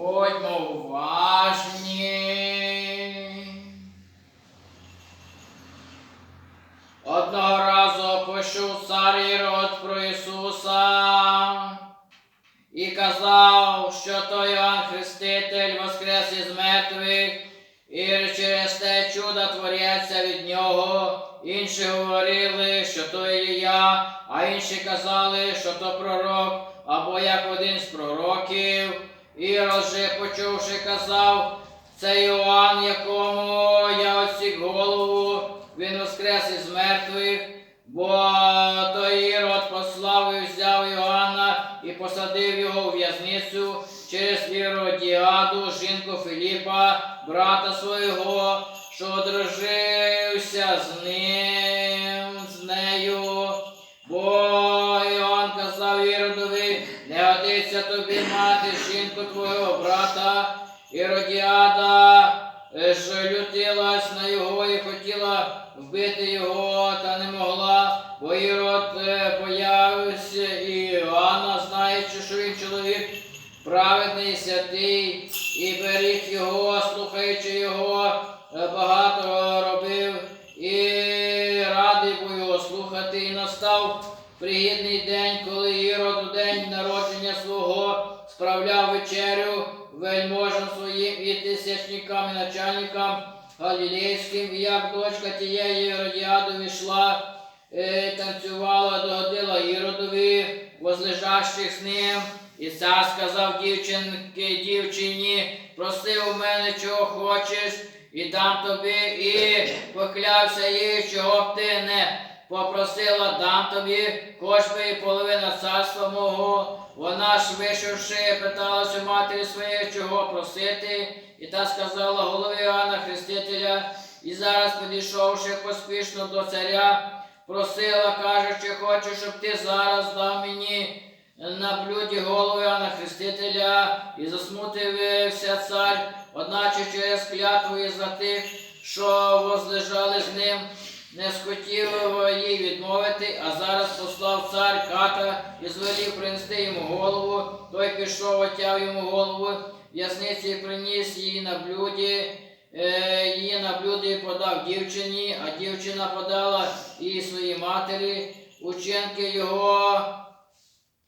Будьмо уважні. Одного разу почув цар Ірод про Ісуса і казав, що то Іоанн Хреститель воскрес із мертвих, і через те чудо творяться від нього. Інші говорили, що то Ілія, а інші казали, що то пророк, або як один з пророків. Ірод же, почувши, казав, це Іоанн, якому я осік голову, він воскрес із мертвих, бо той Ірод послав і взяв Іоанна і посадив його у в'язницю через Іродіаду, жінку Філіпа, брата свого, що одружився з ним, з нею. Бо Іоанн казав Іродові, не годиться тобі мати жінку твого брата. Іродіада е, ж лютилась на його і хотіла вбити його, та не могла, бо Ірод е, боявся і Іоанна, знаючи, що він чоловік праведний, святий, і беріг його, слухаючи його, е, багато робив, і радий був його слухати, і настав пригідний справляв вечерю вельможам своїм і тисячникам і начальникам галілейським, і як дочка тієї Іродіаду йшла, е, танцювала, догодила Іродові, возлежащих з ним. І цар сказав дівчинки, дівчині, проси у мене, чого хочеш, і дам тобі, і поклявся їй, чого б ти не попросила, дам тобі, хоч і половина царства мого. Вона ж вийшовши, питалась у матері своєї, чого просити, і та сказала голові Іоанна Хрестителя, і зараз, підійшовши поспішно до царя, просила, кажучи, хочу, щоб ти зараз дав мені на блюді голови Іоанна Хрестителя, і засмутився цар, одначе через клятву і за тих, що возлежали з ним, не схотів їй відмовити, а зараз послав цар ката і звелів принести йому голову. Той пішов, отяв йому голову, в'язниці приніс її на блюді. Е, її на блюді подав дівчині, а дівчина подала її своїй матері. Ученки його,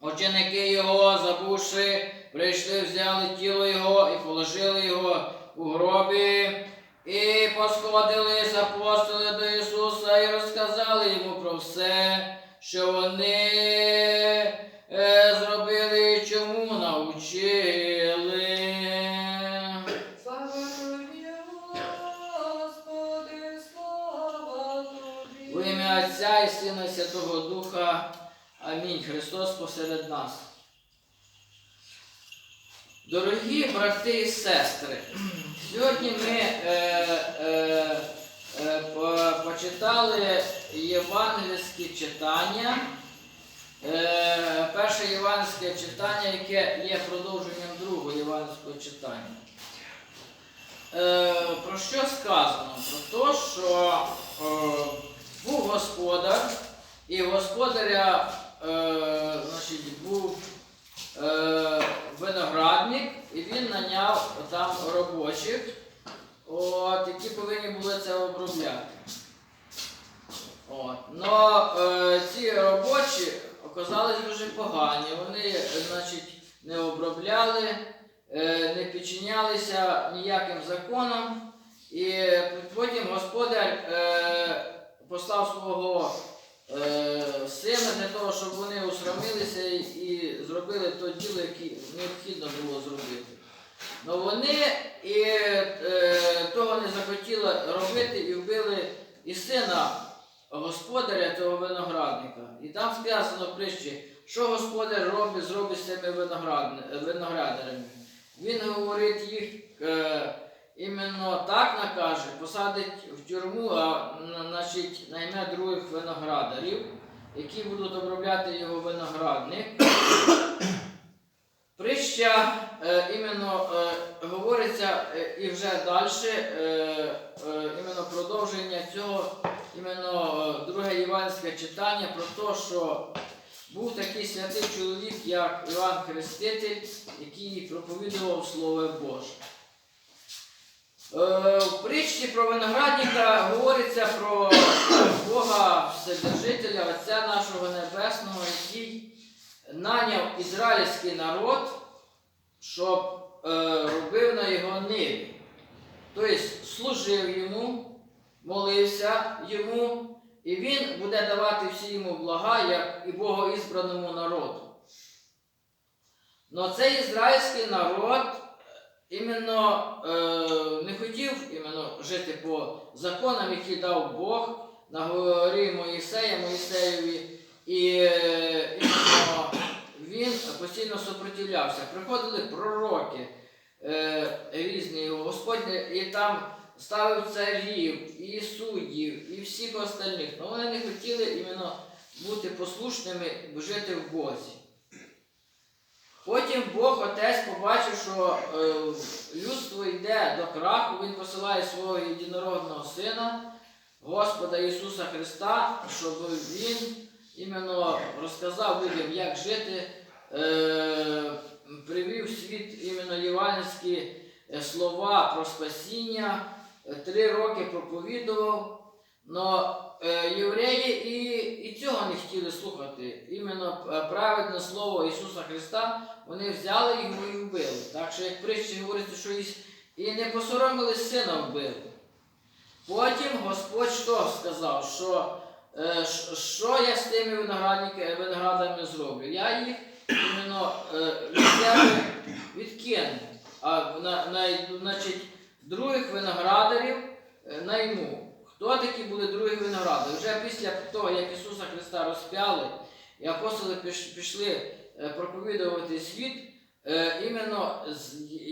ученики його, забувши, прийшли, взяли тіло його і положили його у гробі. І посходились апостоли до Ісуса і розказали йому про все, що вони е, зробили і чому навчили. Слава тобі, Господи, слава тобі. В ім'я Отця і Сина Святого Духа. Амінь. Христос посеред нас. Дорогі брати і сестри, сьогодні ми е, е, е, по- почитали євангельські читання. Е, перше євангельське читання, яке є продовженням другого євангельського читання. Е, про що сказано? Про те, що е, був господар, і господаря е, значить, був е, виноградник, і він наняв там робочих, от, які повинні були це обробляти. От. Но е, ці робочі оказались дуже погані. Вони, значить, не обробляли, е, не підчинялися ніяким законам. І потім господар е, послав свого е, сина для того, щоб вони усрамилися і зробили то діло, яке необхідно було зробити. Но вони і е, того не захотіли робити і вбили і сина господаря цього виноградника. І там сказано в притчі, що господар робить, зробить з цими виноградарями. Він говорить їх е, іменно так накаже, посадить в тюрму, а значить, найме других виноградарів, які будуть обробляти його виноградник. Притча е, іменно е, говориться е, і вже далі, е, е, іменно продовження цього, іменно е, друге євангельське читання про те, що був такий святий чоловік, як Іван Хреститель, який проповідував Слово Боже. Е, В притчі про виноградника говориться про Бога Вседержителя, Отця нашого Небесного, який наняв ізраїльський народ, щоб е, робив на його ниві. Тобто служив йому, молився йому, і він буде давати всі йому блага, як і богоізбраному народу. Но цей ізраїльський народ е, іменно е, не хотів іменно жити по законам, які дав Бог на горі Моїсея, Моїсеєві, і е, іменно він постійно супротивлявся. Приходили пророки е, різні, Господь і там ставив царів, і суддів, і всіх остальних. Але вони не хотіли іменно бути послушними, жити в Бозі. Потім Бог Отець побачив, що е, людство йде до краху, Він посилає свого єдинородного Сина, Господа Ісуса Христа, щоб Він іменно розказав людям, як жити, е, привів світ іменно євангельські е, слова про спасіння, е, три роки проповідував. Но е, євреї і, і цього не хотіли слухати. Іменно праведне слово Ісуса Христа вони взяли його і вбили. Так що, як притчі говориться, що і, не посоромились сина вбили. Потім Господь що сказав, що, що я з тими виноградники- виноградами зроблю? Я їх іменно е, від себе відкину, а на, на, значить, других виноградарів е, найму. Хто такі були другі виноградари? Вже після того, як Ісуса Христа розп'яли, і апостоли пішли е, проповідувати світ, е, іменно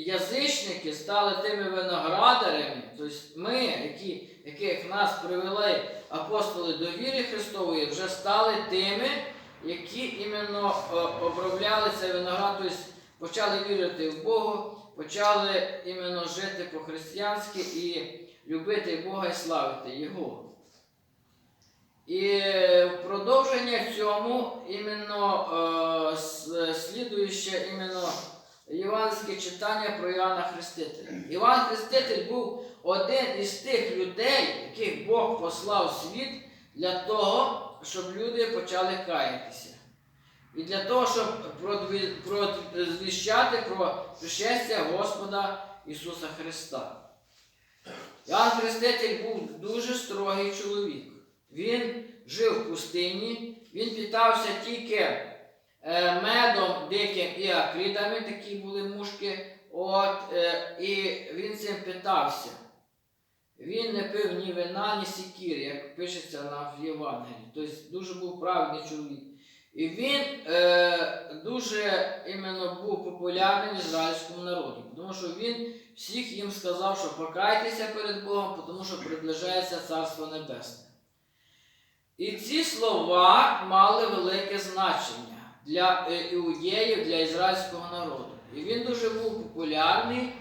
язичники стали тими виноградарями, тобто ми, які, яких нас привели апостоли до віри Христової, вже стали тими, які іменно е, обробляли цей виноград, тобто почали вірити в Бога, почали іменно жити по-християнськи і любити Бога і славити Його. І в продовження цьому іменно е, слідуюче іменно євангельське читання про Іоанна Хрестителя. Іван Хреститель був один із тих людей, яких Бог послав світ для того, щоб люди почали каятися. І для того, щоб прозвіщати про пришестя Господа Ісуса Христа. Іоанн Хреститель був дуже строгий чоловік. Він жив в пустині, він питався тільки е, медом диким і акридами, такі були мушки, от, е, і він цим питався. Він не пив ні вина, ні сікіри, як пишеться на в Євангелії. Тобто дуже був праведний чоловік. І він е, дуже іменно був популярним в ізраїльському народі, тому що він всіх їм сказав, що покайтеся перед Богом, тому що приближається Царство Небесне. І ці слова мали велике значення для е, іудеїв, для ізраїльського народу. І він дуже був популярний,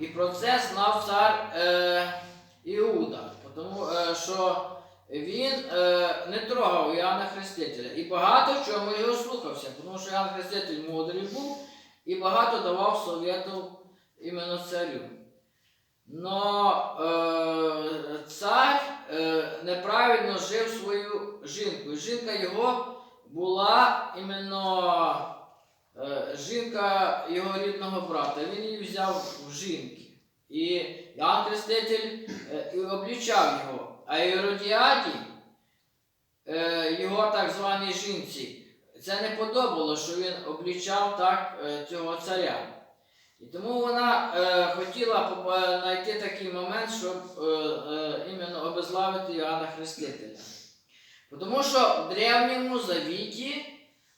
і про це знав цар е, Іуда, тому е, що він е, не трогав Іоанна Хрестителя. І багато в чому його слухався, тому що Іоанн Хреститель мудрий був і багато давав совєтів іменно царю. Но е, цар неправильно жив свою жінку. Жінка його була іменно жінка його рідного брата. Він її взяв в жінки. І Іоанн Хреститель е, облічав його. А Іродіаді, е, його так званій жінці, це не подобало, що він облічав так е, цього царя. І тому вона е, хотіла знайти такий момент, щоб е, е, іменно обезглавити Іоанна Хрестителя. Тому що в древньому завіті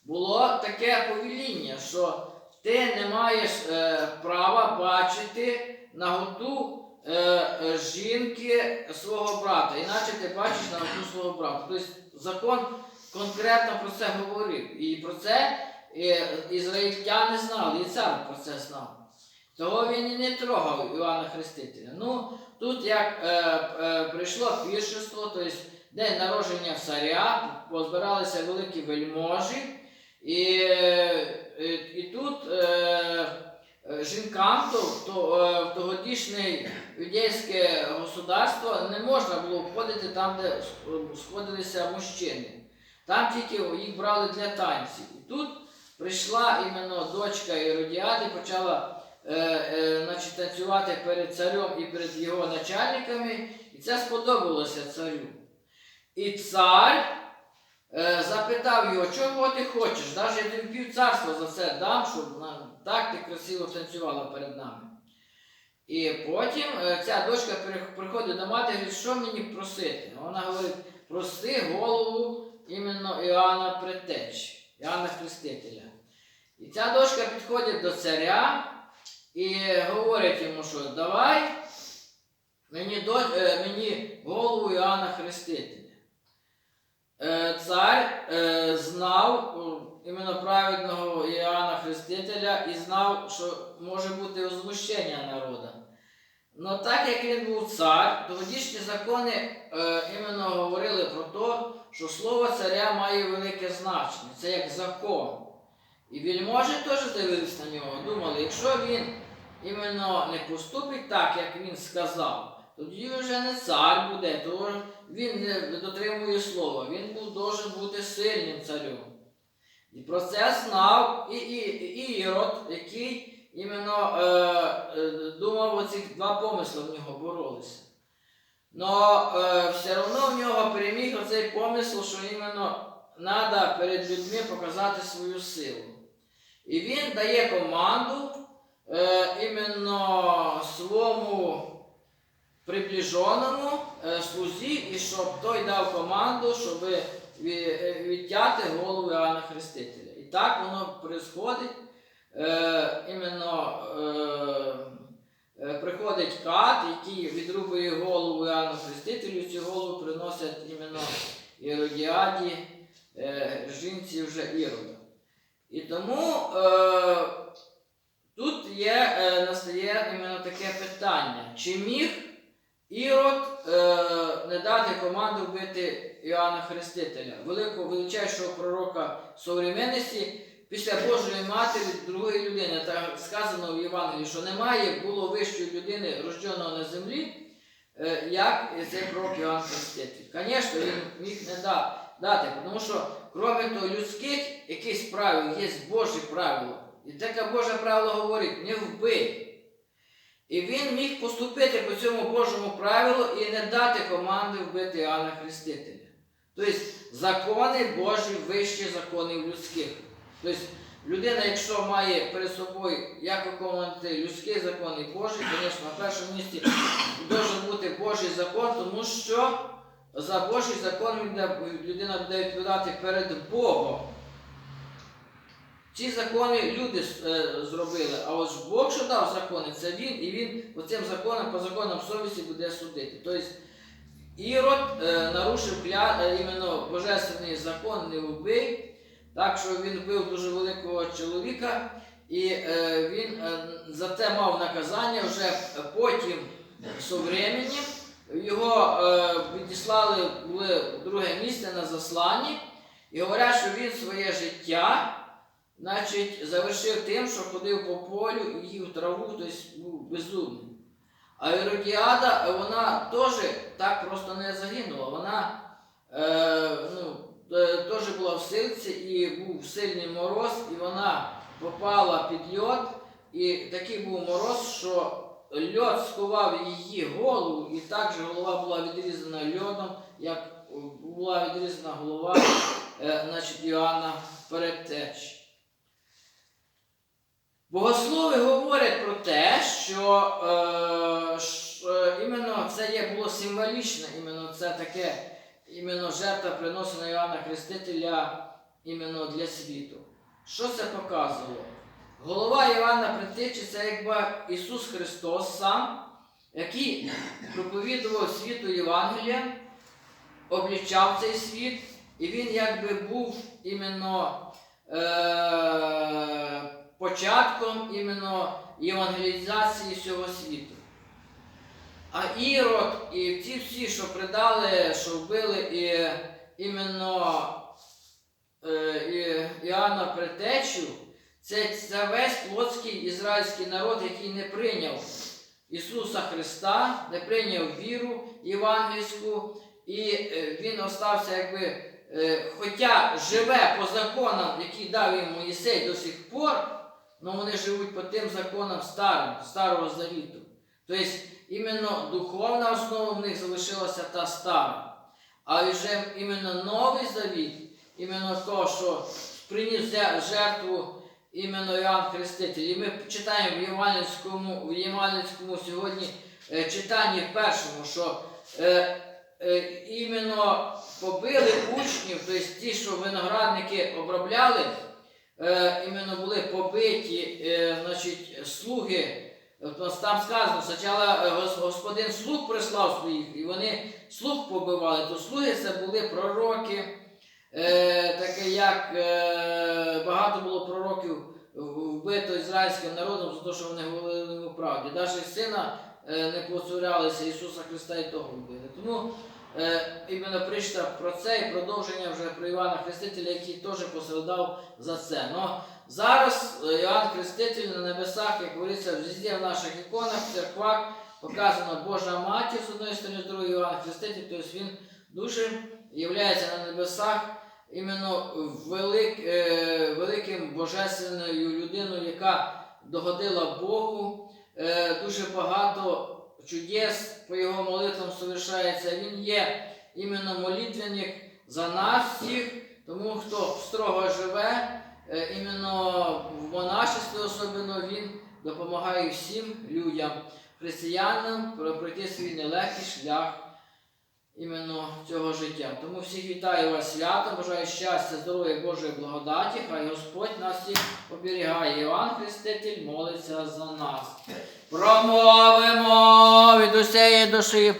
було таке повеління, що ти не маєш е, права бачити наготу е, е, жінки свого брата, іначе ти бачиш наготу свого брата. Тобто закон конкретно про це говорив. І про це е, ізраїльтяни знали, і цар про це знав. Того він і не трогав Івана Хрестителя. Ну, тут як е, е, прийшло піршество, тобто день народження царя, позбиралися великі вельможі, І, е, і тут е, жінкам то, е, в тогодішнє юдейське государство не можна було входити там, де сходилися мужчини. Там тільки їх брали для танців. І тут прийшла іменно дочка Іродіади, почала е, е, значить, танцювати перед царем і перед його начальниками, і це сподобалося царю. І цар е, запитав його, чого ти хочеш? Навіть я тобі пів царства за це дам, щоб так ти красиво танцювала перед нами. І потім е, ця дочка приходить до матері говорить, що мені просити? Вона говорить, проси голову іменно Іоанна Предтечі, Іоанна Хрестителя. І ця дочка підходить до царя і говорить йому, що давай мені, до, е, мені голову Іоанна Хрестителя. Е, Цар знав іменно праведного Іоанна Хрестителя і знав, що може бути озвущення народу. Но так як він був цар, тодішні закони е, іменно говорили про те, що слово царя має велике значення. Це як закон. І вельможі теж дивились на нього, думали, якщо він іменно не поступить так, як він сказав, тоді вже не цар буде, то він не дотримує слова, він був должен бути сильним царем. І про це знав і, і, і Ірод, який іменно е, е, думав, оці два помисли в нього боролися. Но е, все одно в нього переміг оцей помисл, що іменно треба перед людьми показати свою силу. І він дає команду е, іменно своєму приближеному е, слузі, і щоб той дав команду, щоб відтяти голову Іоанна Хрестителя. І так воно происходить. Е, іменно е, е, приходить кат, який відрубує голову Іоанну Хрестителю, цю голову приносять іменно Іродіаді, е, жінці вже Ірода. І тому е, тут є, е, настає іменно таке питання, чи міг Ірод е, не дати команду вбити Іоанна Хрестителя, великого величайшого пророка современності, після Божої Матері другої людини. Так сказано в Євангелії, що немає було вищої людини, рожденого на землі, е, як цей пророк Іоанн Хреститель. Звісно, він міг не дати, тому що, крім того, людських якихось правил, є Божі правила. І таке Боже правило говорить, не вбий. І він міг поступити по цьому Божому правилу і не дати команди вбити Іоанна Хрестителя. Тобто закони Божі вищі законів людських. Тобто людина, якщо має перед собою як виконувати людський закон і Божий, звісно, на першому місці має бути Божий закон, тому що за Божий закон людина буде відповідати перед Богом. Ці закони люди е, зробили, а ось Бог, що дав закони, це він, і він цим законам, по законам совісті буде судити. Тобто Ірод е, нарушив е, іменно божественний закон, не вбий, так що він вбив дуже великого чоловіка, і він за це мав наказання вже потім со временем. Його е, відіслали були в друге місце на засланні, і говорять, що він своє життя. Значить, завершив тим, що ходив по полю і їв траву, тобто був безумним. А Іродіада, вона теж так просто не загинула. Вона е, ну, е, теж була в силці і був сильний мороз, і вона попала під льод, і такий був мороз, що льод скував її голову, і також голова була відрізана льодом, як е, була відрізана голова е, значить, Іоанна Передтечі. Богослови говорять про те, що е, ш, е, іменно це є було символічне, іменно це таке іменно жертва приносена Іоанна Хрестителя іменно для світу. Що це показувало? Голова Івана Предтечі це якби Ісус Христос сам, який проповідував світу Євангелія, облічав цей світ, і він якби був іменно е, початком іменно євангелізації всього світу. А Ірод і ті всі, що предали, що вбили, і іменно е, І- Іоанна Предтечу, це, це весь плотський ізраїльський народ, який не прийняв Ісуса Христа, не прийняв віру євангельську, і е, він остався якби, е, хоча живе по законам, які дав їм Моїсей до сих пор, але вони живуть по тим законам старим, Старого Завіту. Тобто іменно духовна основа в них залишилася та стара. А вже іменно новий завіт, іменно то, що приніс жертву іменно Іоанн Хреститель. І ми читаємо в Євангельському, в Євангельському сьогодні е, читанні першому, що е, е, іменно побили учнів, тобто ті, що виноградники обробляли, е, іменно були побиті, е, значить, слуги. От Там сказано, спочатку е, господин слуг прислав своїх, і вони слуг побивали, то слуги це були пророки, е, таке як багато було пророків вбито ізраїльським народом за те, що вони говорили у правді. Навіть сина не поцурялися Ісуса Христа і того вбили. Тому іменно прийшла про це і продовження вже про Івана Хрестителя, який теж пострадав за це. Но зараз е, Іоанн Хреститель на небесах, як говориться, везде в наших іконах, в церквах показано Божа матір з одної сторони, з другої Іоанн Хреститель, тобто він дуже являється на небесах іменно велик, е, великим божественною людиною, яка догодила Богу. Е, дуже багато чудес по його молитвам совершається. Він є іменно молитвенник за нас всіх, тому хто строго живе, е, іменно в монашестві особливо він допомагає всім людям, християнам про- пройти свій нелегкий шлях іменно цього життя. Тому всіх вітаю вас свято, бажаю щастя, здоров'я, Божої благодаті, хай Господь нас всіх оберігає. Іван Хреститель молиться за нас. Промовимо від усієї душі.